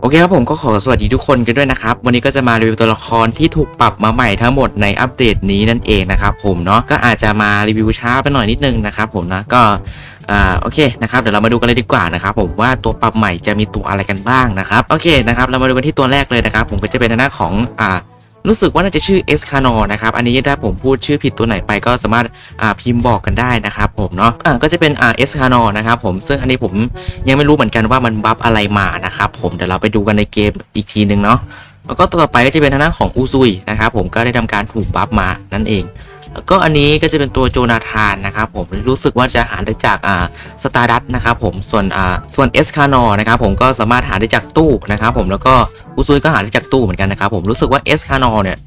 โอเคครับผมก็ขอสวัสดีทุกคนกันด้วยนะครับ วันนี้ก็จะมารีวิวตัวละครที่ถูกปรับมาใหม่ทั้งหมดในอัปเดตนี้นั่นเองนะครับผมเนาะก็อาจจะมารีวิวช้าไปหน่อยนิดนึงนะครับผมนะก็อ่าโอเคนะครับเดี๋ยวเรามาดูกันเลยดีกว่านะครับผมว่าตัวปรับใหม่จะมีตัวอะไรกันบ้างนะครับโอเคนะครับเรามาดูกันที่ตัวแรกเลยนะครับผมก็จะเป็นหน้าของอ่า รู้สึกว่าน่าจะชื่อเอสคานอนะครับ อันนี้ถ้าผมพูดชื่อผิดตัวไหนไปก็สามารถพิมพ์บอกกันได้นะครับผมเนาะอ่าก็จะเป็นเอสคานอนะครับผมซึ่งอันนี้ผมยังไม่รู้เหมือนกันว่ามันบัฟอะไรมานะครับผมเดี๋ยวเราไปดูกันในเกมอีกทีหนึ่งเนาะแล้วก็ต่อไปก็จะเป็นทางด้านของอูซุยนะครับผมก็ได้ทำการถูกบัฟมานั่นเองแล้วก็อันนี้ก็จะเป็นตัวโจนาธานนะครับผมรู้สึกว่าจะหาได้จากอ่าสตาร์ดัตนะครับผมส่วนอ่าส่วนเอสคานอนะครับผมก็สามารถหาได้จากตู้นะครับผมแล้วก็ อุซุยก็หาได้จากตู้เหมือนกันนะครับผมรู้สึกว่าเอสคานอเนี่ย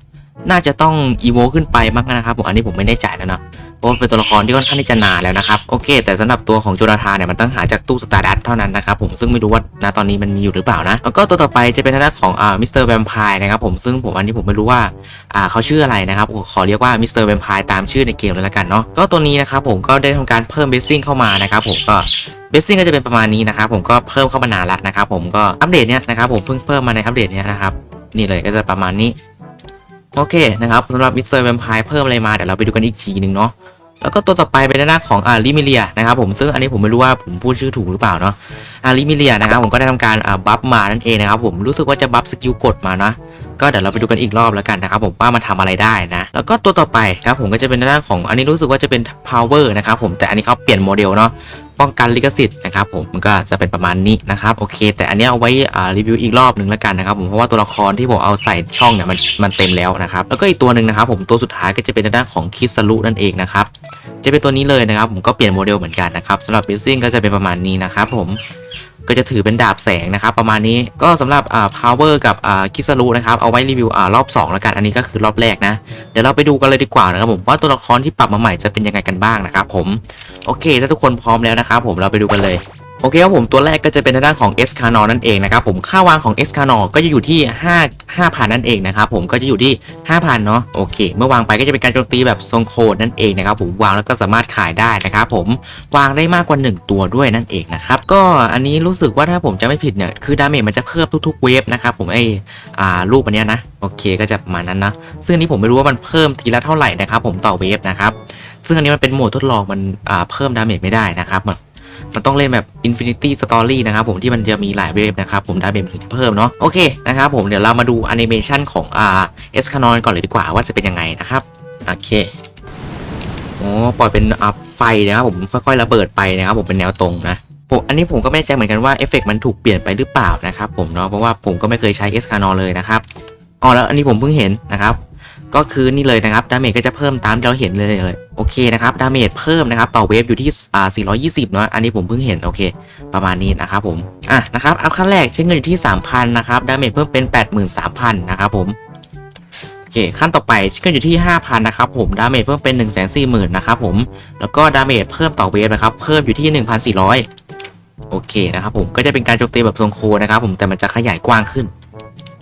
น่าจะต้องอีโวขึ้นไปมากนะครับผมอันนี้ผมไม่แน่ใจแล้วเนาะเพราะว่าเป็นตัวละครที่ค่อนข้างที่จะนานแล้วนะครับโอเค แต่สำหรับตัวของโจนาธานเนี่ยมันต้องหาจากตู้สตาร์ดัตเท่านั้นนะครับผมซึ่งไม่รู้ว่าณตอนนี้มันมีอยู่หรือเปล่านะแล้วก็ตัวต่อไปจะเป็นทางด้านของอ่ามิสเตอร์แวมไพร์นะครับผมซึ่งผมอันนี้ผมไม่รู้ว่าอ่าเขาชื่ออะไรนะครับผมขอเรียกว่ามิสเตอร์แวมไพร์ตามชื่อในเกมเลยละกันเนาะก็ตัวนี้นะครับผมก็ได้ทำการเพิ่มเบสซิ่งเข้ามานะครับผมก็ เบสซิ่งก็จะเป็นประมาณนี้นะครับผมก็เพิ่มเข้ามานานแล้วนะครับผมก็อัปเดตเนี้ยนะครับผมเพิ่งเพิ่มมาในอัปเดตเนี้ยนะครับนี่เลยก็จะประมาณนี้โอเคนะครับสำหรับมิสเตอร์แวมไพร์เพิ่มอะไรมาเดี๋ยวเราไปดูกันอีกทีหนึ่งเนาะแล้วก็ตัวต่อไปเป็นหน้าของอาลิมิเลียนะครับผมซึ่งอันนี้ผมไม่รู้ว่าผมพูดชื่อถูกหรือเปล่าเนาะอาลิมิเลียนะครับผมก็ได้ทำการบัฟมานั่นเองนะครับผมรู้สึกว่าจะบัฟสกิลกดมานะก็เดี๋ยวเราไปดูกันอีกรอบแล้วกันนะครับผมว่ามันทำอะไรได้นะแล้วก็ตัวต่อไปครับผมก็จะเป็นในด้าของอันนี้รู้สึกว่าจะเป็น power นะครับผมแต่อันนี้เขาเปลี่ยนโมเดลเนาะ ป้องกันลิขสิทธิ์นะครับผมมันก็จะเป็นประมาณนี้นะครับโอเค แต่อันนี้เอาไว้รีวิวอีกรอบหนึ่งแล้วกันนะครับผมเพราะว่าตัวละครที่ผมเอาใส่ช่องเนี่ยมันมันเต็มแล้วนะครับแล้วก็อีกตัวหนึ่งนะครับผมตัวสุดท้ายก็จะเป็นในด้านของคิสลุนั่นเองนะครับจะเป็นตัวนี้เลยนะครับผมก็เปลี่ยนโมเดลเหมือนกันนะครับสำหรับบิสซิ่งก็จะเป็นประมาณนี้นะครับผม ก็จะถือเป็นดาบแสงนะครับ ประมาณนี้ก็สำหรับอ่า power กับอ่าคิสรุนะครับ เอาไว้รีวิวอ่ารอบ2แล้วกัน อันนี้ก็คือรอบแรกนะ เดี๋ยวเราไปดูกันเลยดีกว่านะครับผมว่าตัวละครที่ปรับมาใหม่จะเป็นยังไงกันบ้างนะครับผม โอเค ถ้าทุกคนพร้อมแล้วนะครับผมเราไปดูกันเลย โอเคครับผมตัวแรกก็จะเป็นทางด้านของ S c a n o นั่นเองนะครับผมค่าวางของ S c a n o ก็จะอยู่ที่ 5 5,000นั่นเองนะครับผมก็จะอยู่ที่ 5,000เนาะโอเค เมื่อวางไปก็จะเป็นการโจมตีแบบทรงโคนนั่นเองนะครับผมวางแล้วก็สามารถขายได้นะครับผมวางได้มากกว่า 1 ตัวด้วยนั่นเองนะครับก็อันนี้รู้สึกว่าถ้าผมจะไม่ผิดเนี่ยคือดาเมจมันจะเพิ่มทุกๆเวฟนะครับผมไออ่ารูปอันเนี้ยนะโอเคก็จะประมาณนั้นนะซึ่งอันนี้ผมไม่รู้ว่ามันเพิ่มทีละเท่าไหร่นะครับผมต่อเวฟนะครับซึ่งอันนี้มันเป็นโหมดทดลองมันอ่าเพิ่มดาเมจไม่ได้นะครับ มันต้องเล่นแบบ Infinity Story นะครับผมที่มันจะมีหลายเวฟนะครับผมดาเมจถึงจะเพิ่มเนาะโอเคนะครับผมเดี๋ยวเรามาดูแอนิเมชันของอ่าเอสคานอนก่อนเลยดีกว่าว่าจะเป็นยังไงนะครับโอเคโอ้ปล่อยเป็นอะไฟนะครับผมค่อยๆระเบิดไปนะครับผมเป็นแนวตรงนะผมอันนี้ผมก็ไม่แน่ใจเหมือนกันว่าเอฟเฟกต์มันถูกเปลี่ยนไปหรือเปล่านะครับผมเนาะเพราะว่าผมก็ไม่เคยใช้เอสคานอนเลยนะครับอ๋อแล้วอันนี้ผมเพิ่งเห็นนะครับ ก็คือนี่เลยนะครับดาเมจก็จะเพิ่มตามที่เราเห็นเลยเลยโอเคนะครับดาเมจเพิ่มนะครับต่อเวฟอยู่ที่อ่า420เนาะอันนี้ผมเพิ่งเห็นโอเค ประมาณนี้นะครับผมอะนะครับเอาขั้นแรกใช้เงินอยู่ที่ 3,000นะครับดาเมจเพิ่มเป็น 83,000นะครับผมโอเคขั้นต่อไปขึ้นอยู่ที่ 5,000นะครับผมดาเมจเพิ่มเป็น1 4 0 0 0 0นะครับผมแล้วก็ดาเมจเพิ่มต่อเวฟนะครับเพิ่มอยู่ที่ 1,400 โอเคนะครับผมก็จะเป็นการโจมตีแบบทรงโคนะครับผมแต่มันจะขยายกว้างขึ้น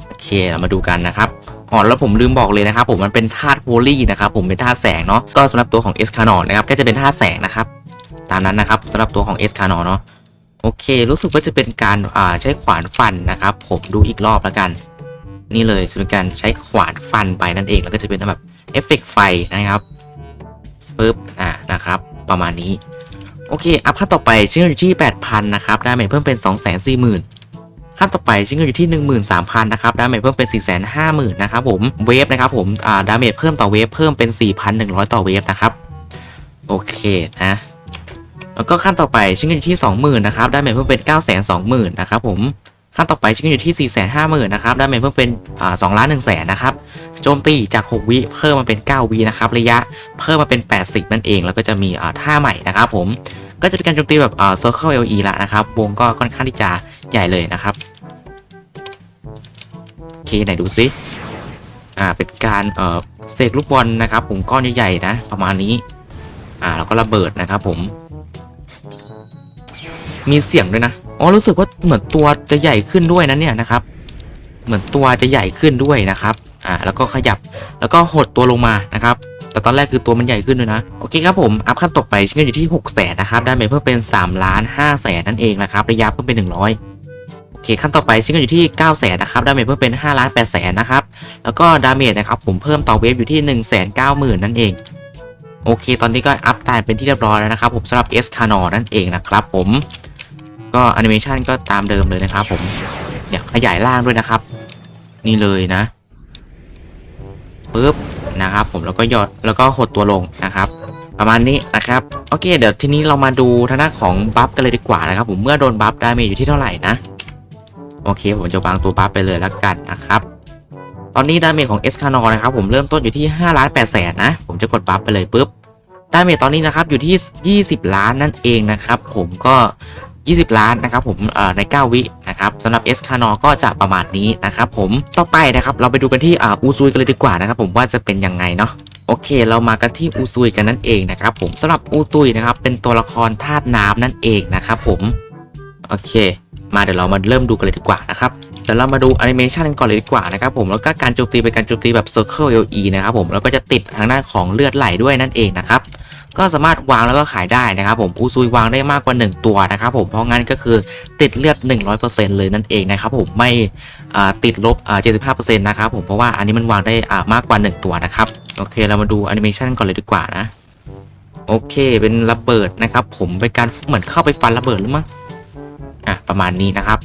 โอเคเรามาดูกันนะครับ อ๋อแล้วผมลืมบอกเลยนะครับผมมันเป็นธาตุโฮลี่นะครับผมเป็นธาตุแสงเนาะก็สำหรับตัวของเอสคานอนนะครับก็จะเป็นธาตุแสงนะครับตามนั้นนะครับสำหรับตัวของเอสคานอนเนาะโอเค รู้สึกว่าจะเป็นการอ่าใช้ขวานฟันนะครับผมดูอีกรอบแล้วกัน นี่เลยจะเป็นการใช้ขวานฟันไปนั่นเองแล้วก็จะเป็นแบบเอฟเฟกต์ไฟนะครับปึ๊บอ่านะครับ ประมาณนี้โอเค อัพขั้นต่อไปชิ้นเงินอที่ 8,000 นะครับดาเมจเพิ่มเป็น 240,000 ขั้นต่อไปชิ้นเงินอยู่ที่ 13,000นะครับดาเมจเพิ่มเป็น 450,000นะครับผมเวฟนะครับผมอ่าดาเมจเพิ่มต่อเวฟเพิ่มเป็น 4,100 ต่อเวฟนะครับโอเคนะแล้วก็ขั้นต่อไปชิ้นเงินอยู่ที่ 20,000นะครับดาเมจเพิ่มเป็น 920,000นะครับผมขั้นต่อไปชิ้นเงินอยู่ที่ 4 5 0 0 0 0นะครับดาเมจเพิ่มเป็นอ่า2ล้าน1แสนนะครับโจมตีจาก 6 วิเพิ่มมาเป็น 9 วินะครับระยะเพิ่มมาเป็น 80 นั่นเอง แล้วก็จะมีอ่าท่าใหม่นะครับผมก็จะเป็นการโจมตีแบบอ่า Circle LE ละนะครับวงก็ค่อนข้างที่จะใหญ่เลยนะครับ เคไหนดูซิอ่าเป็นการเอ่อเสกลูกบอลนะครับ ผมก้อนใหญ่ๆนะ ประมาณนี้ อ่าแล้วก็ระเบิดนะครับ ผม มีเสียงด้วยนะอ๋อรู้สึกว่าเหมือนตัวจะใหญ่ขึ้นด้วยนะเนี่ยนะครับ เหมือนตัวจะใหญ่ขึ้นด้วยนะครับ อ่า แล้วก็ขยับแล้วก็หดตัวลงมานะครับแต่ตอนแรกคือตัวมันใหญ่ขึ้นด้วยนะ โอเคครับผม อัพขั้นต่อไปชิ้นงานอยู่ที่6 0 0 0 0นะครับ ได้ไปเพิ่มเป็น3ล้าน5แสนนั่นเองนะครับ ระยะเพิ่มเป็น 100โอ เคขั้นต่อไปซึ่งก็อยู่ที่ 9 0 0 0 0นะครับ ดาเมจเพิ่มเป็น5ล้าน8แสนนะครับ แล้วก็ดาเมจนะครับผมเพิ่มต่อเวฟอยู่ที่ 1 9 0 0 0 0 นั่นเอง โอเค ตอนนี้ก็อัพตายเป็นที่เรียบร้อยแล้วนะครับ ผมสำหรับเอสคานอนั่นเองนะครับผม ก็แอนิเมชันก็ตามเดิมเลยนะครับผมเนี่ยขยายล่างด้วยนะครับ นี่เลยนะปึ๊บนะครับ ผมแล้วก็หยอดแล้วก็หดตัวลงนะครับ ประมาณนี้นะครับโอเค เดี๋ยวทีนี้เรามาดูทางด้านของบัฟกันเลยดีกว่านะครับ ผมเมื่อโดนบัฟดาเมจอยู่ที่เท่าไหร่นะ โอเค ผมจะวางตัวบัฟไปเลยแล้วกันนะครับ ตอนนี้ดาเมจของเอสคานอนะครับผมเริ่มต้นอยู่ที่5ล้าน8แสนนะ ผมจะกดบัฟไปเลยปุ๊บดาเมจตอนนี้นะครับอยู่ที่ 20 ล้านนั่นเองนะครับ ผมก็ 20 ล้านนะครับผมใน 9 วินะครับสำหรับเอสคานอก็จะประมาณนี้นะครับผมต่อไปนะครับเราไปดูกันที่อูซุยกันเลยดีกว่านะครับผมว่าจะเป็นยังไงเนาะโอเค เรามากันที่อูซุยกันนั่นเองนะครับผมสำหรับอูซุยนะครับเป็นตัวละครธาตุน้ำนั่นเองนะครับผม โอเค มาเดี๋ยวเรามาเริ่มดูกันเลยดีกว่านะครับเดี๋ยวเรามาดูแอนิเมชันกันก่อนเลยดีกว่านะครับผมแล้วก็การโจมตีเป็นการโจมตีแบบ Circle LE นะครับผมแล้วก็จะติดทางด้านของเลือดไหลด้วยนั่นเองนะครับก็สามารถวางแล้วก็ขายได้นะครับผมอูซุยวางได้มากกว่า 1 ตัวนะครับผมเพราะงั้นก็คือติดเลือด 100%เลยนั่นเองนะครับผมไม่ติดลบอ่า75%นะครับผมเพราะว่าอันนี้มันวางได้มากกว่า 1 ตัวนะครับโอเคเรามาดูแอนิเมชันก่อนเลยดีกว่านะโอเคเป็นระเบิดนะครับผมเป็นการเหมือนเข้าไปฟันระเบิดหรือมั้ง อะประมาณนี้นะครับ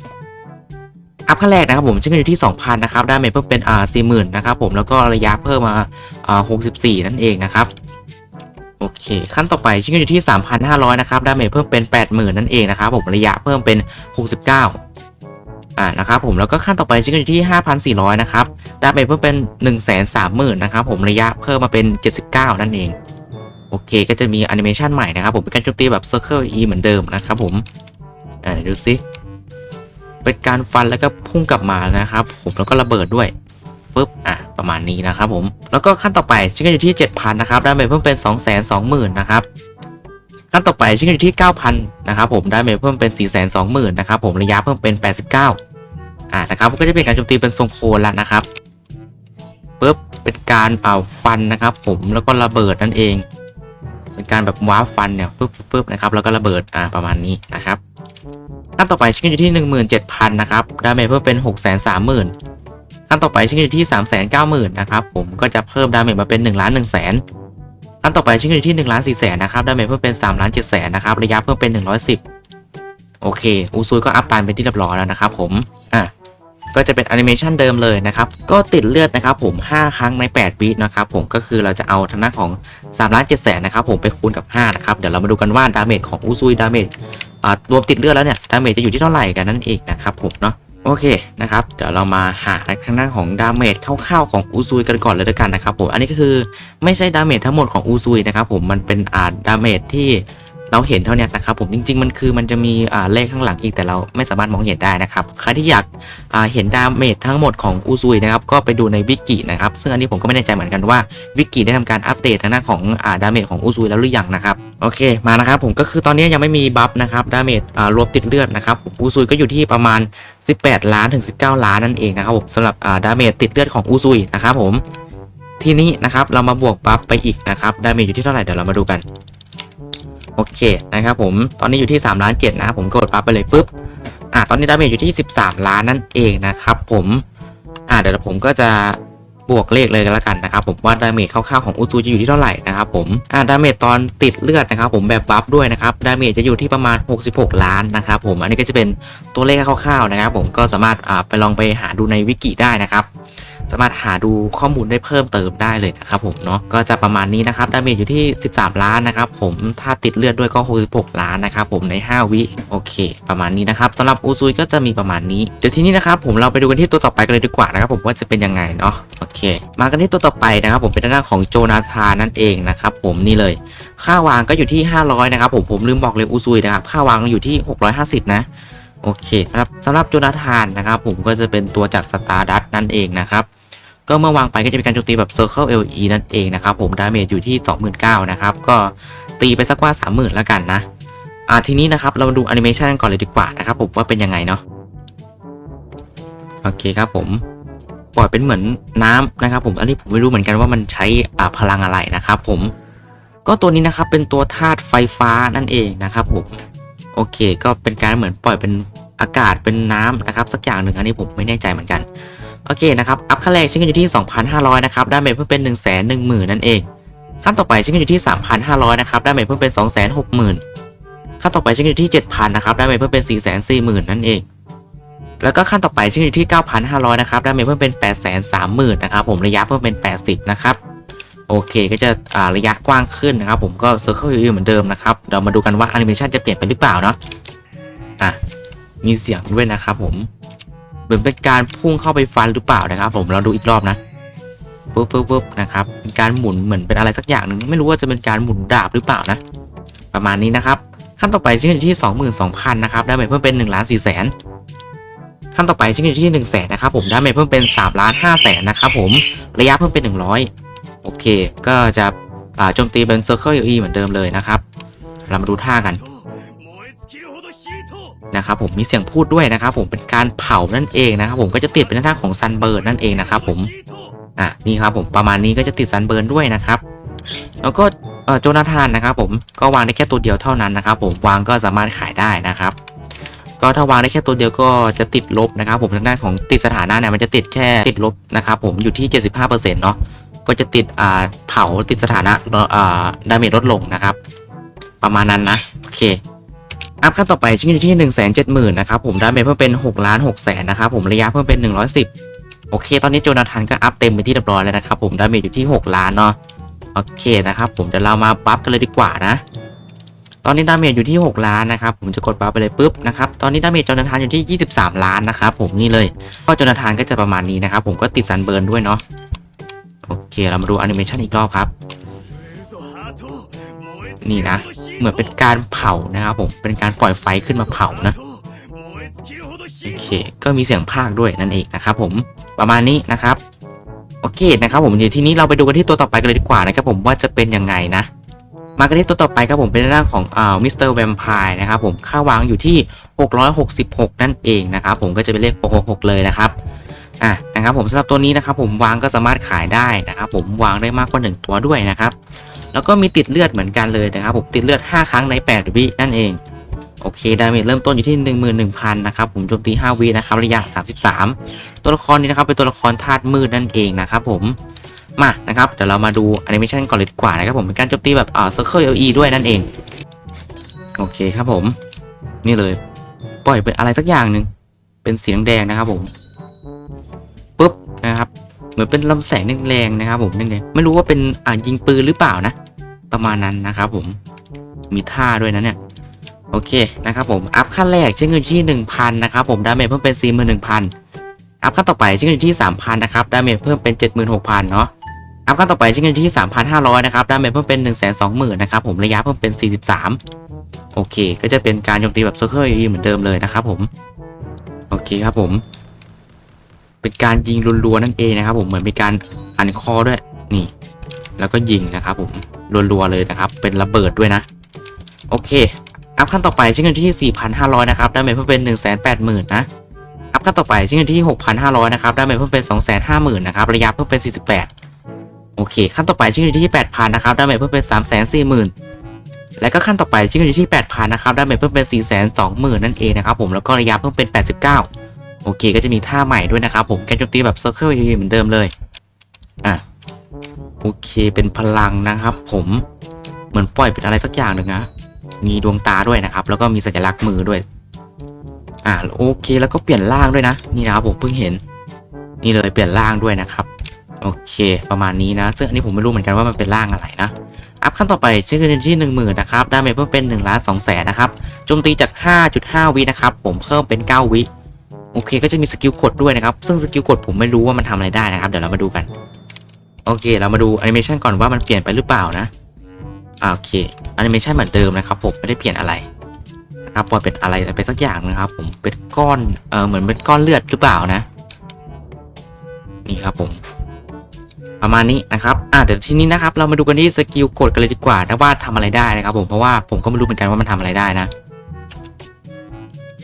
อัพขั้นแรกนะครับผมชิ้นกันอยู่ที่ 2,000 นะครับดาเมจเพิ่มเป็นอ่า40,000 นะครับผมแล้วก็ระยะเพิ่มมาอ่า64 นั่นเองนะครับโอเคขั้นต่อไปชิ้นกันอยู่ที่ 3,500 นะครับดาเมจเพิ่มเป็น 80,000 นั่นเองนะครับผมระยะเพิ่มเป็น 69 อ่านะครับผมแล้วก็ขั้นต่อไปชิ้นกันอยู่ที่ 5,400 นะครับดาเมจเพิ่มเป็น 1 3 0 0 0 0 นะครับผมระยะเพิ่มมาเป็น 79 นั่นเอง โอเค ก็จะมีแอนิเมชันใหม่นะครับผมเป็นการโจมตีแบบ Circle E เหมือนเดิมนะครับผม อ่าเดี๋ยวดูซิเป็นการฟันแล้วก็พุ่งกลับมานะครับ ผมแล้วก็ระเบิดด้วยปุ๊บอะประมาณนี้นะครับผมแล้วก็ขั้นต่อไปชิ้นกันอยู่ที่ 7,000นะครับไดาเมจเพิ่มเป็น 220,000นะครับขั้นต่อไปชิ้นกันอยู่ที่ 9,000นะครับผมไดาเมจเพิ่มเป็น 420,000นะครับผมระยะเพิ่มเป็น 89อ่านะครับก็จะเป็นการโจมตีเป็นทรงโคนแล้วนะครับปุ๊บเป็นการเป่าฟันนะครับ ผมแล้วก็ระเบิดนั่นเอง เป็นการแบบว้าฟันเนี่ยปุ๊บปุ๊บปุ๊บนะครับแล้วก็ระเบิดอ่าประมาณนี้นะครับ ขั้นต่อไปชิ้นอยู่ที่ 17,000นะครับดาเมจเพิ่มเป็น 630,000ขั้นต่อไปชิ้นอยู่ที่ 390,000นะครับผมก็จะเพิ่มดาเมจมาเป็น1ล้าน1แสนขั้นต่อไปชิ้นอยู่ที่1ล้าน4แสนนะครับดาเมจเพิ่มเป็น3ล้าน7แสนนะครับระยะเพิ่มเป็น 110 โอเค อูซุยก็อัพตานเป็นที่เรียบร้อยแล้วนะครับผมอะก็จะเป็นแอนิเมชันเดิมเลยนะครับ ก็ติดเลือดนะครับผม 5 ครั้งใน 8 วินะครับผมก็คือเราจะเอาทางด้านของ3ล้าน7แสนนะครับผมไปคูณกับ 5 นะครับ เดี๋ยวเรามาดูกันว่าดาเมจของอูซุยดาเมจ อ่ารวมติดเลือดแล้วเนี่ยดาเมจจะอยู่ที่เท่าไหร่กันนั่นเองนะครับผมเนาะโอเคนะครับเดี๋ยวเรามาหาทางด้านของดาเมจคร่าวๆของอูซุยกันก่อนเลยด้วยกันนะครับผมอันนี้ก็คือไม่ใช่ดาเมจทั้งหมดของอูซุยนะครับผมมันเป็นอาดาเมจที่ เราเห็นเท่านี้นะครับผมจริง ๆ มันคือมันจะมีเลขข้างหลังอีกแต่เราไม่สามารถมองเห็นได้นะครับใครที่อยากเห็นดาเมจทั้งหมดของอูซุยนะครับก็ไปดูในวิกินะครับซึ่งอันนี้ผมก็ไม่แน่ใจเหมือนกันว่าวิกิได้ทำการอัปเดตทางด้านของดาเมจของอูซุยแล้วหรือยังนะครับโอเคมานะครับผมก็คือตอนนี้ยังไม่มีบัฟนะครับดาเมจรวมติดเลือดนะครับอูซุยก็อยู่ที่ประมาณ 18 ล้านถึง 19 ล้านนั่นเองนะครับผมสำหรับดาเมจติดเลือดของอูซุยนะครับผมทีนี้นะครับเรามาบวกบัฟไปอีกนะครับดาเมจอยู่ที่เท่าไหร่เดี๋ยวเรามาดูกัน โอเคนะครับผมตอนนี้อยู่ที่3ล้าน7นะครับผมกดปั๊บไปเลยปุ๊บอ่าตอนนี้ดาเมจอยู่ที่ 13 ล้านนั่นเองนะครับผมอ่าเดี๋ยวผมก็จะบวกเลขเลยกันแล้วกันนะครับผมว่าดาเมจคร่าวๆของอูซูจะอยู่ที่เท่าไหร่นะครับผมอ่าดาเมจตอนติดเลือดนะครับผมแบบบัฟด้วยนะครับดาเมจจะอยู่ที่ประมาณ 66 ล้านนะครับผมอันนี้ก็จะเป็นตัวเลขคร่าวๆนะครับผมก็สามารถอ่าไปลองไปหาดูในวิกิได้นะครับ สามารถหาดูข้อมูลได้เพิ่มเติมได้เลยนะครับผมเนาะก็จะประมาณนี้นะครับดาเมจอยู่ที่ 13 ล้านนะครับผมถ้าติดเลือดด้วยก็66ล้านนะครับผมใน 5 วิโอเค ประมาณนี้นะครับสำหรับอูซุยก็จะมีประมาณนี้เดี๋ยวทีนี้นะครับผมเราไปดูกันที่ตัวต่อไปกันเลยดีกว่านะครับผมว่าจะเป็นยังไงเนาะโอเค มากันที่ตัวต่อไปนะครับผมเป็นด้านหน้าของโจนาธานนั่นเองนะครับผมนี่เลย ค่าวางก็อยู่ที่ 500นะครับผมผมลืมบอกเลยอูซุยนะครับค่าวางอยู่ที่ 650 นะโอเคสำหรับสำหรับโจนาธานนะครับผมก็จะเป็นตัวจากสตาร์ดัตนั่นเองนะครับ ก็เมื่อวางไปก็จะเป็นการโจมตีแบบ Circle LE นั่นเองนะครับผมดาเมจอยู่ที่ 29,000นะครับก็ตีไปสักว่า 30,000แล้วกันนะอ่าทีนี้นะครับเรามาดูแอนิเมชันกันก่อนเลยดีกว่านะครับผมว่าเป็นยังไงเนาะโอเคครับผมปล่อยเป็นเหมือนน้ำนะครับ ผมอันนี้ผมไม่รู้เหมือนกันว่ามันใช้อ่าพลังอะไรนะครับผมก็ตัวนี้นะครับเป็นตัวธาตุไฟฟ้านั่นเองนะครับผมโอเค ก็เป็นการเหมือนปล่อยเป็นอากาศเป็นน้ำนะครับ สักอย่างหนึ่งอันนี้ผมไม่แน่ใจเหมือนกัน โอเคนะครับ อัพขั้นแรกชิ้นกันอยู่ที่ 2,500 นะครับ ได้เมจเพิ่มเป็น 1 1 0 0 0 0 นั่นเอง ขั้นต่อไปชิ้นกันอยู่ที่ 3,500 นะครับ ได้เมจเพิ่มเป็น 260,000 ขั้นต่อไปชิ้นกันอยู่ที่ 7,000 นะครับ ได้เมจเพิ่มเป็น 440,000 นั่นเอง แล้วก็ขั้นต่อไปชิ้นกันอยู่ที่ 9,500 นะครับ ได้เมจเพิ่มเป็น 830,000 นะครับ ผมระยะเพิ่มเป็น 80 นะครับ โอเค ก็จะอ่าระยะกว้างขึ้นนะครับ ผมก็ Circle U เหมือนเดิมนะครับ เรามาดูกันว่าแอนิเมชันจะเปลี่ยนไปหรือเปล่าเนาะ อะ มีเสียงด้วยนะครับผม เหมือนเป็นการพุ่งเข้าไปฟันหรือเปล่านะครับ ผมเราดูอีกรอบนะปุ๊บปุ๊บปุ๊บนะครับเป็นการหมุนเหมือนเป็นอะไรสักอย่างหนึ่งไม่รู้ว่าจะเป็นการหมุนดาบหรือเปล่านะ ประมาณนี้นะครับ ขั้นต่อไปชิ้นอยู่ที่ 22,000นะครับได้เพิ่มเป็น1ล้าน4แสนขั้นต่อไปชิ้นอยู่ที่1 0 0 0 0แสนนะครับผมได้เพิ่มเป็น3ล้าน5แสนนะครับผมระยะเพิ่มเป็น 100 โอเค ก็จะโจมตีเป็น Circle UE เหมือนเดิมเลยนะครับเรามาดูท่ากัน นะครับผมมีเสียงพูดด้วยนะครับผมเป็นการเผานั่นเองนะครับผมก็จะติดเป็นหน้าของซันเบิร์นนั่นเองนะครับผมอะนี่ครับผมประมาณนี้ก็จะติดซันเบิร์นด้วยนะครับแล้วก็โจนาธานนะครับผมก็วางได้แค่ตัวเดียวเท่านั้นนะครับผมวางก็สามารถขายได้นะครับ ก็ถ้าวางได้แค่ตัวเดียวก็จะติดลบนะครับ ผมทางด้านของติดสถานะเนี่ยมันจะติดแค่ติดลบนะครับผมอยู่ที่ 75%เนาะก็จะติดอ่าเผาติดสถานะอ่าดาเมจลดลงนะครับ ประมาณนั้นนะโอเค อัพขั้นต่อไปชิ้นอยู่ที่1นึ่งแสนเจ็ดหมื่นนะครับผมดาเมจเพิ่มเป็น6ล้านหกแสนนะครับผมระยะเพิ่มเป็น 110 โอเค ตอนนี้โจนาธานก็อัพเต็มไปที่เรียบร้อยแล้วนะครับผมดาเมจอยู่ที่ 6 ล้านเนาะโอเคนะครับผมเดี๋ยวเรามาบัฟกันเลยดีกว่านะ ตอนนี้ดาเมจอยู่ที่ 6 ล้านนะครับผมจะกดบัฟไปเลยปุ๊บนะครับตอนนี้ดาเมจโจนาธานอยู่ที่ 23 ล้านนะครับผมนี่เลยก็โจนาธานก็จะประมาณนี้นะครับผมก็ติดซันเบิร์นด้วยเนาะโอเคเรามาดูแอนิเมชันอีกรอบครับนี่นะ เหมือนเป็นการเผานะครับผมเป็นการปล่อยไฟขึ้นมาเผานะโอเค ก็มีเสียงภาคด้วยนั่นเองนะครับผมประมาณนี้นะครับโอเคนะครับผมเดี๋ยวทีนี้เราไปดูกันที่ตัวต่อไปกันเลยดีกว่านะครับผมว่าจะเป็นยังไงนะ มากันที่ตัวต่อไปครับผมเป็นร่างของอ่ามิสเตอร์แวมไพร์นะครับผมค่าวางอยู่ที่ 666 นั่นเองนะครับผมก็จะเป็นเลข 666 เลยนะครับอะนะครับผมสำหรับตัวนี้นะครับผมวางก็สามารถขายได้นะครับผมวางได้มากกว่า 1 ตัวด้วยนะครับ แล้วก็มีติดเลือดเหมือนกันเลยนะครับผมติดเลือด 5 ครั้งใน 8 วินั่นเอง โอเคดาเมจเริ่มต้นอยู่ที่ 11,000 นะครับผมโจมตี 5 วินะครับระยะ 33 ตัวละครนี้นะครับเป็นตัวละครธาตุมืดนั่นเองนะครับผมมานะครับเดี๋ยวเรามาดูแอนิเมชันก่อนเลยดีกว่านะครับผมเป็นการโจมตีแบบอ่า Circle LE ด้วยนั่นเอง โอเคครับผม นี่เลย ปล่อยเป็นอะไรสักอย่างหนึ่งเป็นสีแดงนะครับผมปุ๊บนะครับ เหมือนเป็นลำแสงแรงๆนะครับผมแดงๆไม่รู้ว่าเป็นอ่ายิงปืนหรือเปล่านะ ประมาณนั้นนะครับผมมีท่าด้วยนะเนี่ยโอเคนะครับผมอัพขั้นแรกใช้เงินที่ 1,000นะครับผมดาเมจเพิ่มเป็น 41,000 อัพขั้นต่อไปใช้เงินที่ 3,000นะครับดาเมจเพิ่มเป็น 76,000เนาะอัพขั้นต่อไปใช้เงินที่ 3,500นะครับดาเมจเพิ่มเป็น 120,000นะครับผมระยะเพิ่มเป็น 43 โอเค ก็จะเป็นการโจมตีแบบ Circle AE เหมือนเดิมเลยนะครับผมโอเคครับผม เป็นการยิงรัวๆนั่นเองนะครับผมเหมือนมีการอันคอด้วยนี่ แล้วก็ยิงนะครับผมรัวๆเลยนะครับ เป็นระเบิดด้วยนะ โอเค อัพขั้นต่อไปใช้เงินที่ 4,500 นะครับ ได้เมจเพิ่มเป็น 180,000 นะ อัพขั้นต่อไปใช้เงินที่ 6,500 นะครับ ได้เมจเพิ่มเป็น 250,000 นะครับ ระยะเพิ่มเป็น 48 โอเค ขั้นต่อไปใช้เงินที่ 8,000 นะครับ ได้เมจเพิ่มเป็น 340,000 และก็ขั้นต่อไปใช้เงินที่ 8,000 นะครับ ได้เมจเพิ่มเป็น 420,000 นั่นเองนะครับผม แล้วก็ระยะเพิ่มเป็น 89 โอเค ก็จะมีท่าใหม่ด้วยนะครับผม การโจมตีแบบ Circle AE เหมือนเดิมเลย อะ อเคเป็นพลังนะครับ ผมเหมือนปล่อยเป็นอะไรสักอย่างหนึ่งนะมีดวงตาด้วยนะครับ แล้วก็มีสัญลักษณ์มือด้วย อ่าโอเคแล้วก็เปลี่ยนร่างด้วยนะ นี่นะครับผมเพิ่งเห็น นี่เลยเปลี่ยนร่างด้วยนะครับ โอเค ประมาณนี้นะ ซึ่งอันนี้ผมไม่รู้เหมือนกันว่ามันเป็นร่างอะไรนะอัพขั้นต่อไปใช้เงินที่ 1 0,000นะครับดาเมจเพิ่มเป็น1ล้าน2แสนนะครับโจมตีจาก 5.5 วินะครับ ผมเพิ่มเป็น 9 วิโอเค ก็จะมีสกิลกดด้วยนะครับ ซึ่งสกิลกดผมไม่รู้ว่ามันทำอะไรได้นะครับ เดี๋ยวเรามาดูกัน โอเค เรามาดูแอนิเมชันก่อนว่ามันเปลี่ยนไปหรือเปล่านะอ่าโอเคแอนิเมชันเหมือนเดิมนะครับผมไม่ได้เปลี่ยนอะไรนะครับปล่อยเป็นอะไรไปสักอย่างนะครับ ผมเป็นก้อนเออเหมือนเป็นก้อนเลือดหรือเปล่านะ นี่ครับผมประมาณนี้นะครับอ่าเดี๋ยวทีนี้นะครับ เรามาดูกันที่สกิลกดกันเลยดีกว่านะว่าทำอะไรได้นะครับ ผมเพราะว่าผมก็ไม่รู้เหมือนกันว่ามันทำอะไรได้นะ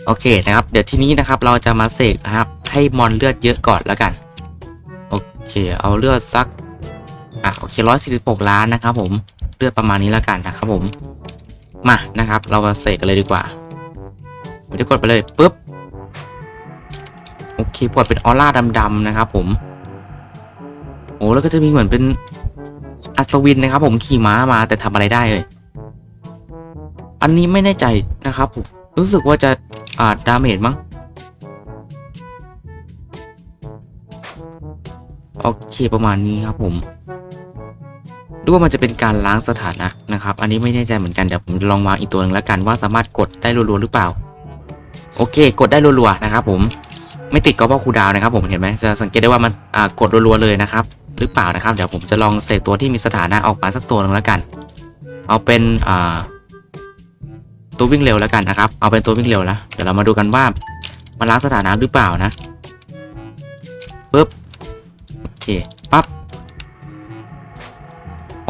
โอเคนะครับ เดี๋ยวทีนี้นะครับ เราจะมาเสกนะครับ ให้มอนเลือดเยอะก่อนแล้วกัน โอเค เอาเลือดสัก อะโอเคร้อยสี่สิบหกล้านนะครับผมเลือดประมาณนี้แล้วกันนะครับผมมานะครับ เรามาเสกกันเลยดีกว่าผมจะกดไปเลยปุ๊บโอเคปล่อยเป็นออร่าดำๆนะครับ ผมโอ้แล้วก็จะมีเหมือนเป็นอัศวินนะครับ ผมขี่ม้ามาแต่ทำอะไรได้เลยอันนี้ไม่แน่ใจนะครับผมรู้สึกว่าจะอ่าดาเมจมั้งโอเคประมาณนี้ครับผม ดูว่ามันจะเป็นการล้างสถานะนะครับ อันนี้ไม่แน่ใจเหมือนกันเดี๋ยวผมลองวางอีกตัวหนึงแล้วกันว่าสามารถกดได้รัวๆหรือเปล่า โอเค กดได้รัวๆนะครับ ผมไม่ติดก็เพราะคูดาวนะครับ ผมเห็นไหมจะสังเกตได้ว่ามันอ่ากดรัวๆเลยนะครับหรือเปล่านะครับเดี๋ยวผมจะลองเสกตัวที่มีสถานะออกมาสักตัวหนึงแล้วกัน เอาเป็นอ่าตัววิ่งเร็วแล้วกันนะครับ เอาเป็นตัววิ่งเร็วแล้วเดี๋ยวเรามาดูกันว่ามันล้างสถานะหรือเปล่านะปึ๊บโอเค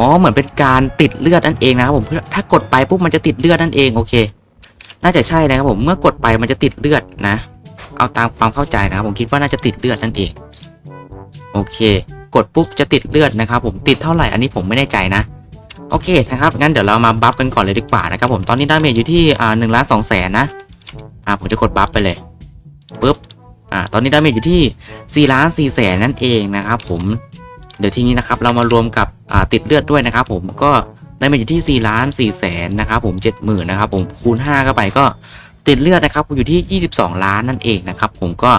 อ๋อเหมือนเป็นการติดเลือดนั่นเองนะครับผมถ้ากดไปปุ๊บมันจะติดเลือดนั่นเองโอเค น่าจะใช่นะครับผมเมื่อกดไปมันจะติดเลือดนะ เอาตามความเข้าใจนะครับผมคิดว่าน่าจะติดเลือดนั่นเอง โอเค กดปุ๊บจะติดเลือดนะครับผมติดเท่าไหร่อันนี้ผมไม่แน่ใจนะโอเคนะครับงั้นเดี๋ยวเรามาบัฟกันก่อนเลยดีกว่านะครับผมตอนนี้ดาเมจอยู่ที่อ่าหนึ่งล้านสองแสนนะอ่าผมจะกดบัฟไปเลยปุ๊บอ่าตอนนี้ดาเมจอยู่ที่สี่ล้านสี่แสนนั่นเองนะครับผม เดี๋ยวทีนี้นะครับเรามารวมกับติดเลือดด้วยนะครับ ผมก็ดาเมจอยู่ที่สี่ล้านสี่แสนนะครับผมเจ็ดหมื่นนะครับผมคูณห้าเข้าไปก็ติดเลือดนะครับอยู่ที่ยี่สิบสองล้านนั่นเองนะครับผมก็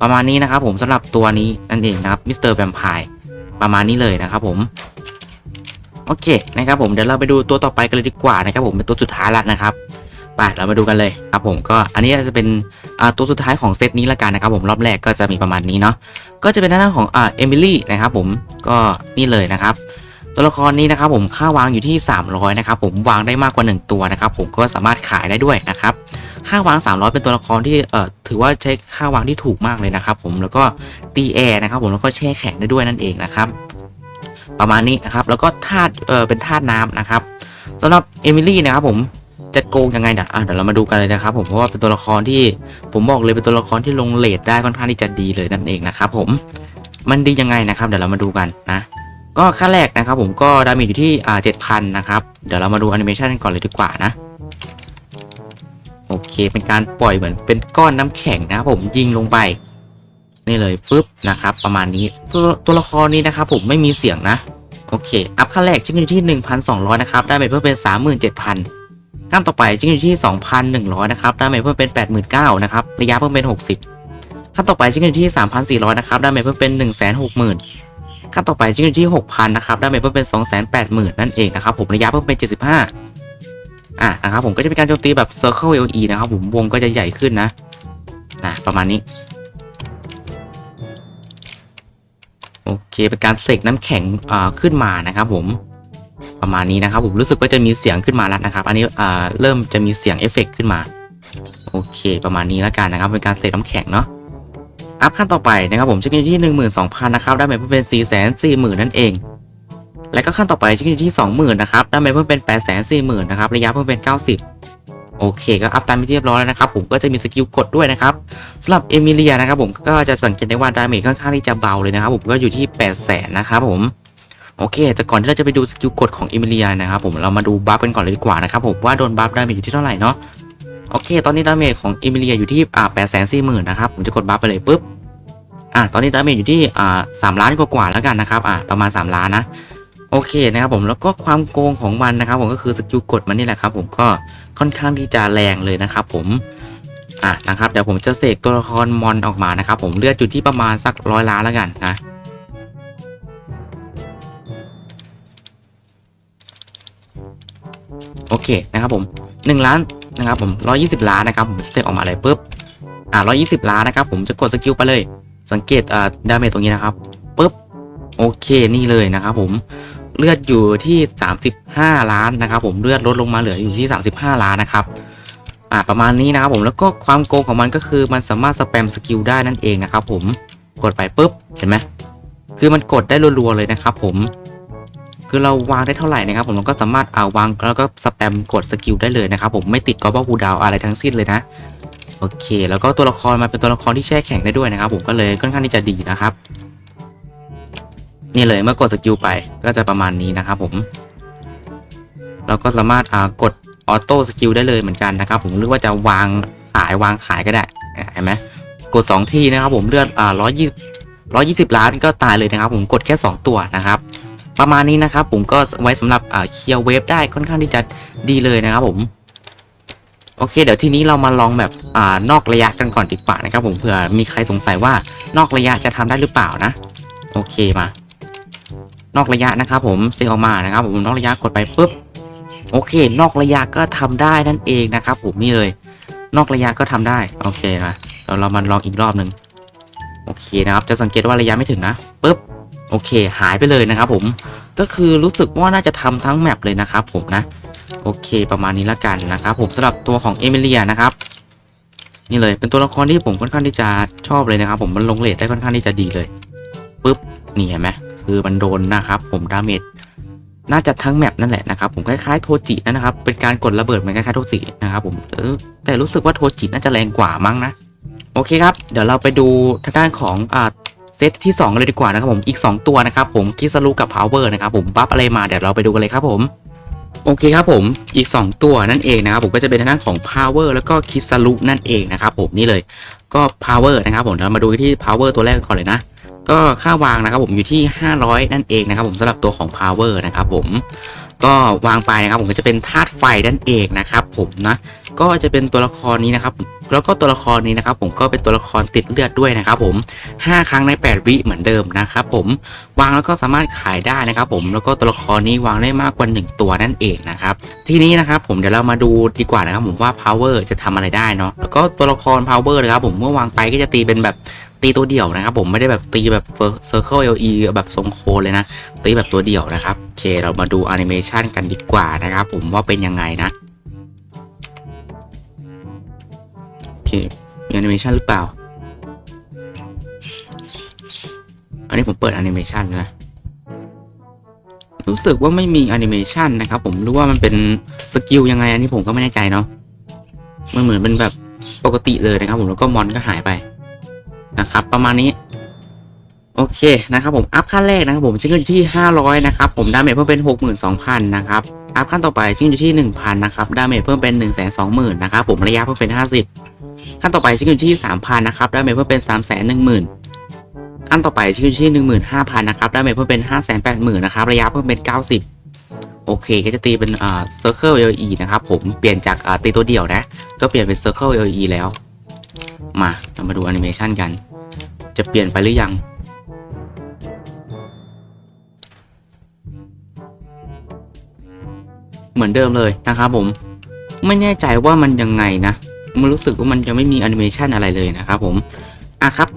ประมาณนี้นะครับผมสำหรับตัวนี้นั่นเองนะครับมิสเตอร์แวมไพร์ประมาณนี้เลยนะครับผมโอเคนะครับผมเดี๋ยวเราไปดูตัวต่อไปกันเลยดีกว่านะครับผมเป็นตัวสุดท้ายละนะครับไปเรามาดูกันเลยครับผมก็อันนี้จะเป็น ตัวสุดท้ายของเซตนี้ละกันนะครับผมรอบแรกก็จะมีประมาณนี้เนาะก็จะเป็นด้าของอ่าเอมิลี่นะครับผมก็นี่เลยนะครับตัวละครนี้นะครับผมค่าวางอยู่ที่ 300นะครับผมวางได้มากกว่า 1 ตัวนะครับผมก็สามารถขายได้ด้วยนะครับค่าวาง 300 เป็นตัวละครที่เอ่อถือว่าใช้ค่าวางที่ถูกมากเลยนะครับผมแล้วก็ตีแอร์นะครับผมแล้วก็แช่แข็งได้ด้วยนั่นเองนะครับประมาณนี้นะครับแล้วก็ธาตุเออเป็นธาตุน้ำนะครับสำหรับเอมิลี่นะครับผม จะโกงยังไงเดี๋ยวอะเดี๋ยวเรามาดูกันเลยนะครับผมเพราะว่าเป็นตัวละครที่ผมบอกเลยเป็นตัวละครที่ลงเลทได้ค่อนข้างที่จะดีเลยนั่นเองนะครับผมมันดียังไงนะครับ เดี๋ยวเรามาดูกันนะ ก็ขั้นแรกนะครับผมก็ดาเมจอยู่ที่อ่าเจ็ดพันนะครับเดี๋ยวเรามาดูแอนิเมชันกันก่อนเลยดีกว่านะโอเคเป็นการปล่อยเหมือนเป็นก้อนน้ำแข็งนะครับผมยิงลงไปนี่เลยปึ๊บนะครับ ประมาณนี้ตัวตัวละครนี้นะครับผมไม่มีเสียงนะ โอเค อัพขั้นแรกจิ้งอยู่ที่ 1,200 นะครับ ได้ไปเพิ่มเป็น 37,000 ขั้นต่อไปจิ้งอยู่ที่ 2,100 นะครับด้ไปเพิ่มเป็น 89,000นะครับระยะเพิ่มเป็น 60 ขั้นต่อไปจิ้งอยู่ที่ 3,400 นะครับด้ไปเพิ่มเป็น 160,000 ขั้นต่อไปจิ้งอยู่ที่ 6,000 นะครับด้ไปเพิ่มเป็น 280,000 นั่นเองนะครับผมระยะเพิ่มเป็น 75 อะนะครับผมก็จะเป็นการโจมตีแบบ Circle LE นะครับผมวงก็จะใหญ่ขึ้นนะนะประมาณนี้โอเคเป็นการเสกน้ำแข็งอ่าขึ้นมานะครับผม ประมาณนี้นะครับผมรู้สึกว่าจะมีเสียงขึ้นมาแล้วนะครับ อันนี้เริ่มจะมีเสียงเอฟเฟกต์ขึ้นมา โอเค ประมาณนี้แล้วกันนะครับ เป็นการเสกน้ำแข็งเนาะอัพขั้นต่อไปนะครับผมจะอยู่ที่ 12,000นะครับได้ไปเพิ่มเป็น440,000นั่นเอง แล้วก็ขั้นต่อไปจะอยู่ที่ 20,000นะครับได้ไปเพิ่มเป็น840,000นะครับระยะเพิ่มเป็น 90 โอเคก็อัพตามที่เรียบร้อยแล้วนะครับผมก็จะมีสกิลกดด้วยนะครับสำหรับเอมิเลียนะครับผมก็จะสังเกตได้ว่าดาเมจค่อนข้างที่จะเบาเลยนะครับผมก็อยู่ที่ 8 0 0แสนนะครับผม โอเค แต่ก่อนที่เราจะไปดูสกิลกดของเอมิเลียนะครับผมเรามาดูบัฟกันก่อนเลยดีกว่านะครับผมว่าโดนบัฟดาเมจอยู่ที่เท่าไหร่เนาะโอเค ตอนนี้ดาเมจของเอมิเลียอยู่ที่อ่าแปดแสนสี่หมื่นนะครับผมจะกดบัฟไปเลยปุ๊บอ่าตอนนี้ดาเมจอยู่ที่อ่าสามล้านกว่าๆแล้วกันนะครับอ่าประมาณ 3 ล้านนะโอเคนะครับผมแล้วก็ความโกงของมันนะครับผมก็คือสกิลกดมันนี่แหละครับผมก็ค่อนข้างที่จะแรงเลยนะครับผมอะนะครับเดี๋ยวผมจะเสกตัวละครมอนออกมานะครับผมเลือดอยู่ที่ประมาณสักร้อยล้านแล้วกันนะ โอเคนะครับผมหนึ่งล้านนะครับผมร้อยี่สิบล้านนะครับผมจะเสกออกมาเลยปุ๊บอ่าร้อยี่สิบล้านนะครับผมจะกดสกิลไปเลย สังเกตอ่าดาเมจตรงนี้นะครับปุ๊บโอเคนี่เลยนะครับผมเลือดอยู่ที่ 35 ล้านนะครับผมเลือดลดลงมาเหลืออยู่ที่ 35 ล้านนะครับอ่าประมาณนี้นะครับผมแล้วก็ความโกงของมันก็คือมันสามารถสแปมสกิลได้นั่นเองนะครับผมกดไปปุ๊บเห็นไหมคือมันกดได้รัวๆเลยนะครับผม คือเราวางได้เท่าไหร่นะครับผมเราก็สามารถเอาวางแล้วก็สแปมกดสกิลได้เลยนะครับผมไม่ติดกอล์ฟบูดาวอะไรทั้งสิ้นเลยนะโอเค แล้วก็ตัวละครมาเป็นตัวละครที่แช่แข็งได้ด้วยนะครับผมก็เลยค่อนข้างที่จะดีนะครับ นี่เลยเมื่อกดสกิลไปก็จะประมาณนี้นะครับผม เราก็สามารถอ่ากดออโต้สกิลได้เลยเหมือนกันนะครับผมหรือว่าจะวางขายวางขายก็ได้เห็นไหมกด 2 ทีนะครับผมเลือดอ่า120 120ล้านก็ตายเลยนะครับผมกดแค่ 2 ตัวนะครับ ประมาณนี้นะครับผมก็ไว้สำหรับเคลียร์เวฟได้ค่อนข้างที่จะดีเลยนะครับผม โอเค เดี๋ยวทีนี้เรามาลองแบบอ่านอกระยะกันก่อนดีกว่านะครับ ผมเผื่อมีใครสงสัยว่านอกระยะจะทำได้หรือเปล่านะ โอเคมา นอกระยะนะครับ ผมเซลออกมานะครับ ผมนอกระยะกดไปปุ๊บโอเค นอกระยะก็ทำได้นั่นเองนะครับ ผมนี่เลย นอกระยะก็ทำได้ โอเคนะเดี๋ยวเรามาลองอีกรอบหนึ่งโอเคนะครับ จะสังเกตว่าระยะไม่ถึงนะปุ๊บ โอเค หายไปเลยนะครับผมก็คือรู้สึกว่าน่าจะทำทั้งแมปเลยนะครับผมนะ โอเค ประมาณนี้ละกันนะครับผมสำหรับตัวของเอมิเลียนะครับนี่เลยเป็นตัวละครที่ผมค่อนข้างที่จะชอบเลยนะครับ ผมมันลงเลทได้ค่อนข้างที่จะดีเลยปุ๊บนี่เห็นไหมคือมันโดนนะครับ ผมดาเมจน่าจะทั้งแมปนั่นแหละนะครับผมคล้ายๆโทจินะครับ เป็นการกดระเบิดเหมือนคล้ายๆโทจินะครับผมแต่รู้สึกว่าโทจิน่าจะแรงกว่ามั้งนะ โอเคครับ เดี๋ยวเราไปดูทางด้านของอ่า เซตที่ 2 เลยดีกว่านะครับผมอีก 2 ตัวนะครับผมคิสรุกับพาวเวอร์นะครับผมบัฟอะไรมาเดี๋ยวเราไปดูกันเลยครับผมโอเคครับผมอีก 2 ตัวนั่นเองนะครับผมก็จะเป็นทางด้านของ power แล้วก็คิสรุนั่นเองนะครับผมนี่เลยก็ power นะครับผมเรามาดูที่ power ตัวแรกก่อนเลยนะ ก็ค่าวางนะครับผมอยู่ที่ 500 นั่นเองนะครับผมสำหรับตัวของ power นะครับผมก็วางไปนะครับผมก็จะเป็นธาตุไฟนั่นเองนะครับผมนะก็จะเป็นตัวละครนี้นะครับแล้วก็ตัวละครนี้นะครับผมก็เป็นตัวละครติดเลือดด้วยนะครับผม 5 ครั้งใน 8 วิเหมือนเดิมนะครับผมวางแล้วก็สามารถขายได้นะครับผมแล้วก็ตัวละครนี้วางได้มากกว่า 1 ตัวนั่นเองนะครับทีนี้นะครับผมเดี๋ยวเรามาดูดีกว่านะครับผมว่า power จะทำอะไรได้เนาะแล้วก็ตัวละคร power นะครับผมเมื่อวางไปก็จะตีเป็นแบบตีตัวเดี่ยวนะครับผมไม่ได้แบบตีแบบ circle LE แบบทรงโคนเลยนะตีแบบตัวเดี่ยวนะครับโอเคเรามาดูแอนิเมชันกันดีกว่านะครับผมว่าเป็นยังไงนะ มีแอนิเมชันหรือเปล่า อันนี้ผมเปิดแอนิเมชันนะ รู้สึกว่าไม่มีแอนิเมชันนะครับ ผมรู้ว่ามันเป็นสกิลยังไง อันนี้ผมก็ไม่แน่ใจเนาะ มันเหมือนเป็นแบบปกติเลยนะครับ ผมแล้วก็มอนก็หายไปนะครับ ประมาณนี้ โอเคนะครับ ผมอัพขั้นแรกนะครับผมชิ้นอยู่ที่ 500 นะครับ ผมดาเมจเพิ่มเป็น 62,000 นะครับ อัพขั้นต่อไปชิ้นอยู่ที่ 1,000 นะครับ ดาเมจเพิ่มเป็น 120,000 นะครับ ผมระยะเพิ่มเป็น 50 ขั้นต่อไปชิ้นอยู่ที่ 3,000 นะครับ ดาเมจเพิ่มเป็น 310,000 ขั้นต่อไปชื่อที่หนึ่งหมื่นห้าพันนะครับได้ไปเพิ่มเป็นห้าแสนแปดหมื่นนะครับ ระยะเพิ่มเป็นเก้าสิบโอเค ก็จะตีเป็นอ่า circle LE นะครับ ผม เปลี่ยนจากอ่าตีตัวเดี่ยวนะ ก็เปลี่ยนเป็น circle LE แล้ว มา เรามาดูแอนิเมชันกัน จะเปลี่ยนไปหรือยัง เหมือนเดิมเลยนะครับผมไม่แน่ใจว่ามันยังไงนะมันรู้สึกว่ามันจะไม่มีแอนิเมชันอะไรเลยนะครับผมอะครับ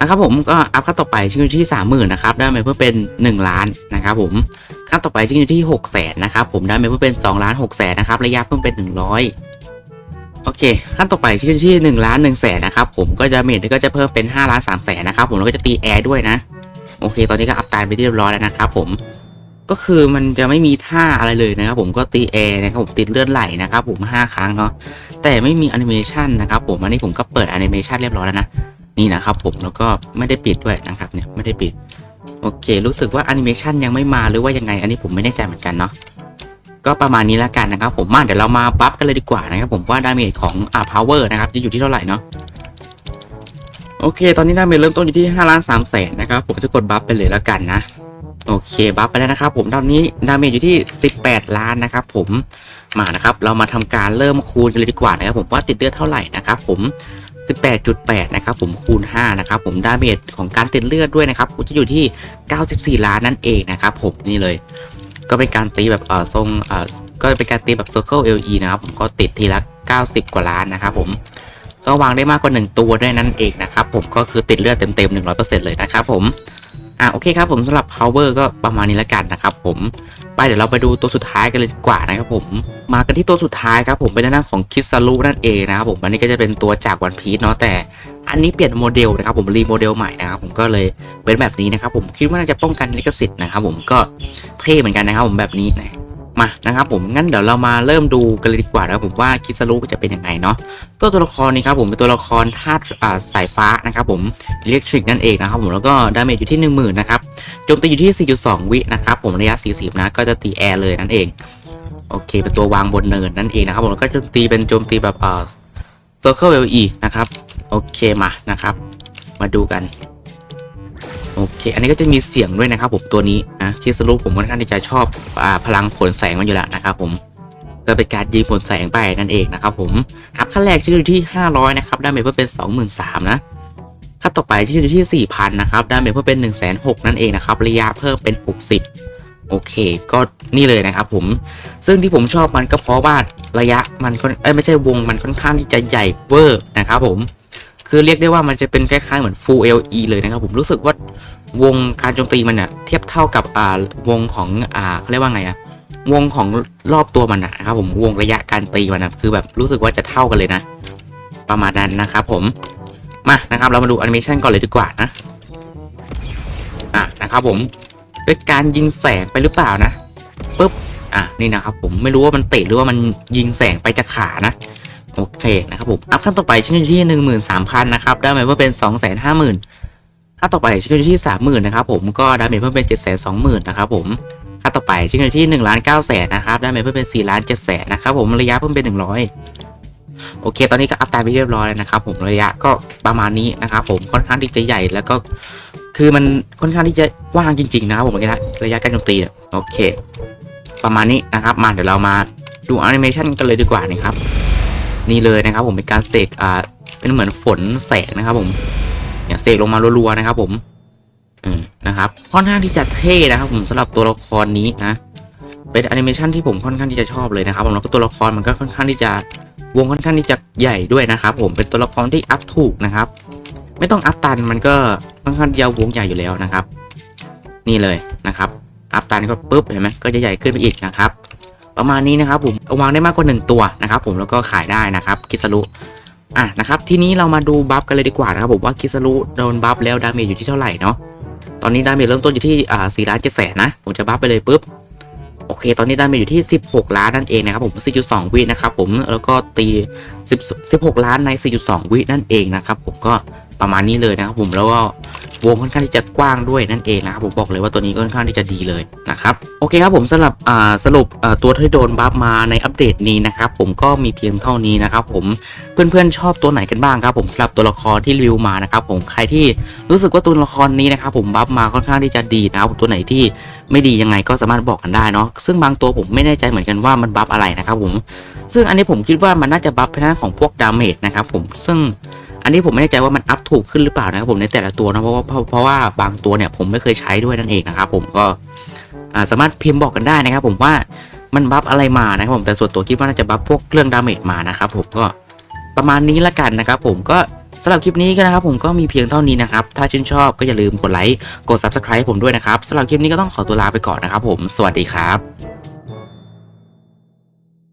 นะครับผมก็อัพขั้นต่อไปชิ้นอยู่ที่30,000นะครับได้มเพื่อเป็น 1 ล้านนะครับผมขั้นต่อไปชิ้นที่6 0 0 0 0นะครับผมได้มเพื่อเป็น2ล้าน6แสนนะครับระยะเพิ่มเป็น 100 โอเค ขั้นต่อไปชิ้นที่1ล้าน1แสนนะครับผมก็จะเมทก็จะเพิ่มเป็น5ล้าน3แสนนะครับผมแล้วก็จะตีแอร์ด้วยนะ โอเค ตอนนี้ก็อัพตายไปที่เรียบร้อยแล้วนะครับผม ก็คือมันจะไม่มีท่าอะไรเลยนะครับผมก็ตีแอร์นะครับผมติดเลือดไหลนะครับผม5ครั้งเนาะแต่ไม่มีแอนิเมชันนะครับผมอันนี้ผมก็เปิดแอนิเมชันเรียบร้อยแล้วนะนี่นะครับผมแล้วก็ไม่ได้ปิดด้วยนะครับเนี่ยไม่ได้ปิดโอเค รู้สึกว่าแอนิเมชันยังไม่มาหรือว่ายังไง อันนี้ผมไม่แน่ใจเหมือนกันเนาะก็ประมาณนี้แล้วกันนะครับผมมาเดี๋ยวเรามาบัฟกันเลยดีกว่านะครับผมว่าดาเมจของอ่าพาวเวอร์นะครับจะอยู่ที่เท่าไหร่เนาะโอเค ตอนนี้ดาเมจเริ่มต้นอยู่ที่5ล้าน3แสนนะครับผมจะกดบัฟไปเลยแล้วกันนะ โอเคบัฟไปแล้วนะครับผมตอนนี้ดาเมจอยู่ที่ 18 ล้านนะครับผมมานะครับเรามาทำการเริ่มคูณกันเลยดีกว่านะครับผมว่าติดเลือดเท่าไหร่นะครับผม 18.8 นะครับผมคูณ 5 นะครับผมดาเมจของการติดเลือดด้วยนะครับจะอยู่ที่ 94 ล้านนั่นเองนะครับผมนี่เลย ก็เป็นการตีแบบเออทรงเออก็เป็นการตีแบบ Circle LE นะครับผมก็ติดทีละ 90 กว่าล้านนะครับผมก็วางได้มากกว่า 1 ตัวด้วยนั่นเองนะครับผมก็คือติดเลือดเต็มๆ100%เลยนะครับผม อะโอเคครับผมสำหรับ power ก็ประมาณนี้แล้วกันนะครับผมไปเดี๋ยวเราไปดูตัวสุดท้ายกันเลยดีกว่านะครับผมมากันที่ตัวสุดท้ายครับผมเป็นหน้านของคิสซารุนั่นเองนะครับผมอันนี้ก็จะเป็นตัวจากวันพีชเนาะแต่อันนี้เปลี่ยนโมเดลนะครับผมรีโมเดลใหม่นะครับผมก็เลยเป็นแบบนี้นะครับผมคิดว่าน่าจะป้องกันลิขสิทธิ์นะครับผมก็เท่เหมือนกันนะครับผมแบบนี้นะ มานะครับผมงั้นเดี๋ยวเรามาเริ่มดูกันเลยดีกว่านะผมว่าคิสซารุจะเป็นยังไงเนาะตัวตัวละครนี้ครับผมเป็นตัวละครธาตุสายฟ้านะครับผมอิเล็กทริกนั่นเองนะครับผมแล้วก็ดาเมจอยู่ที่ 1 0,000นะครับโจมตีอยู่ที่ 4.2 วินะครับผมระยะ 40 นะ ก็จะตีแอร์เลยนั่นเองโอเคเป็นตัววางบนเนินนั่นเองนะครับผมแล้วก็โจมตีเป็นโจมตีแบบเอ่อ Circle LE นะครับโอเคมานะครับ มาดูกัน โอเค อันนี้ก็จะมีเสียงด้วยนะครับผมตัวนี้นะคิสรุปผมค่อนข้างที่จะชอบอ่าพลังผลแสงมันอยู่แล้วนะครับผมก็เป็นการยิงผลแสงไปนั่นเองนะครับผมอัพขั้นแรกชื่ออยู่ที่ 500 นะครับได้เมจเพิ่มเป็น 23,000นะขั้นต่อไปชื่ออยู่ที่ 4,000 นะครับได้เมจเพิ่มเป็น 1,600นั่นเองนะครับระยะเพิ่มเป็น 60 โอเค ก็นี่เลยนะครับผมซึ่งที่ผมชอบมันก็เพราะว่าระยะมันเอ้ไม่ใช่วงมันค่อนข้างที่จะใหญ่เวอร์นะครับผม คือเรียกได้ว่ามันจะเป็นคล้ายๆเหมือน Full LE เลยนะครับผมรู้สึกว่าวงการโจมตีมันเนี่ยเทียบเท่ากับอ่าวงของอ่าเขาเรียกว่าไงอะวงของรอบตัวมันนะครับผมวงระยะการตีมันนะคือแบบรู้สึกว่าจะเท่ากันเลยนะ ประมาณนั้นนะครับผมมานะครับเรามาดูแอนิเมชันก่อนเลยดีกว่านะอะนะครับผมเป็นการยิงแสงไปหรือเปล่านะปุ๊บอะนี่นะครับผมไม่รู้ว่ามันเตะหรือว่ามันยิงแสงไปจากขานะ โอเคนะครับผม อัพขั้นต่อไปชื่อที่หนึ่งหมื่นสามพันนะครับได้ไหมว่าเป็นสองแสนห้าหมื่นขั้นต่อไปชื่อที่สามหมื่นนะครับผมก็ได้ไหมเพิ่มเป็นเจ็ดแสนสองหมื่นนะครับผมขั้นต่อไปชื่อที่หนึ่งล้านเก้าแสนนะครับได้ไหมเพิ่มเป็นสี่ล้านเจ็ดแสนนะครับผมระยะเพิ่มเป็นหนึ่งร้อยโอเค ตอนนี้ก็อัพตามไปเรียบร้อยแล้วนะครับผมระยะก็ประมาณนี้นะครับผมค่อนข้างที่จะใหญ่แล้วก็คือมันค่อนข้างที่จะกว้างจริงๆนะครับผมระยะระยะการโจมตีโอเค ประมาณนี้นะครับ มาเดี๋ยวเรามาดูแอนิเมชันกันเลยดีกว่านะครับ นี่เลยนะครับผมเป็นการเสกอ่าเป็นเหมือนฝนแสงนะครับผมเนี่ยเสกลงมารัวๆนะครับ ผมอืมนะครับค่อนข้างที่จะเท่นะครับ ผมสำหรับตัวละครนี้นะเป็นแอนิเมชันที่ผมค่อนข้างที่จะชอบเลยนะครับผมแล้วก็ตัวละครมันก็ค่อนข้างที่จะวงค่อนข้างที่จะใหญ่ด้วยนะครับผมเป็นตัวละครที่อัพถูกนะครับ ไม่ต้องอัพตันมันก็ค่อนข้างที่จะวงใหญ่อยู่แล้วนะครับ นี่เลยนะครับ อัพตันก็ปุ๊บเห็นไหมก็จะใหญ่ขึ้นไปอีกนะครับ ประมาณนี้นะครับผมวางได้มากกว่า 1 ตัวนะครับผมแล้วก็ขายได้นะครับคิสรุอะนะครับทีนี้เรามาดูบัฟกันเลยดีกว่านะครับผมว่าคิสรุโดนบัฟแล้วดาเมจอยู่ที่เท่าไหร่เนาะตอนนี้ดาเมจเริ่มต้นอยู่ที่อ่าสี่ล้านเจ็ดแสนนะผมจะบัฟไปเลยปุ๊บโอเค ตอนนี้ดาเมจอยู่ที่ 16 ล้านนั่นเองนะครับผม 4.2 วินะครับผมแล้วก็ตี10 16 ล้านใน 4.2 วินั่นเองนะครับผมก็ ประมาณนี้เลยนะครับผมแล้วก็วงค่อนข้างที่จะกว้างด้วยนั่นเองนะครับผมบอกเลยว่าตัวนี้ก็ค่อนข้างที่จะดีเลยนะครับโอเคครับผมสำหรับสรุปตัวที่โดนบัฟมาในอัปเดตนี้นะครับผมก็มีเพียงเท่านี้นะครับผมเพื่อนๆชอบตัวไหนกันบ้างครับผมสำหรับตัวละครที่รีวิวมานะครับผมใครที่รู้สึกว่าตัวละครนี้นะครับผมบัฟมาค่อนข้างที่จะดีนะครับตัวไหนที่ไม่ดียังไงก็สามารถบอกกันได้เนาะซึ่งบางตัวผมไม่แน่ใจเหมือนกันว่ามันบัฟอะไรนะครับผมซึ่งอันนี้ผมคิดว่ามันน่าจะบัฟในด้านของพวกดาเมจนะครับผมซึ่ง อันนี้ผมไม่แน่ใจว่ามันอัพถูกขึ้นหรือเปล่านะครับผมในแต่ละตัวนะเพราะว่าเพราะเพราะว่าบางตัวเนี่ยผมไม่เคยใช้ด้วยนั่นเองนะครับผมก็สามารถพิมพ์บอกกันได้นะครับผมว่ามันบัฟอะไรมานะครับผมแต่ส่วนตัวคิดว่าน่าจะบัฟพวกเรื่องดาเมจมานะครับผมก็ประมาณนี้ละกันนะครับผมก็สำหรับคลิปนี้ก็นะครับผมก็มีเพียงเท่านี้นะครับ ถ้าชื่นชอบก็อย่าลืมกดไลค์กด subscribe ผมด้วยนะครับสำหรับคลิปนี้ก็ต้องขอตัวลาไปก่อนนะครับผมสวัสดีครับ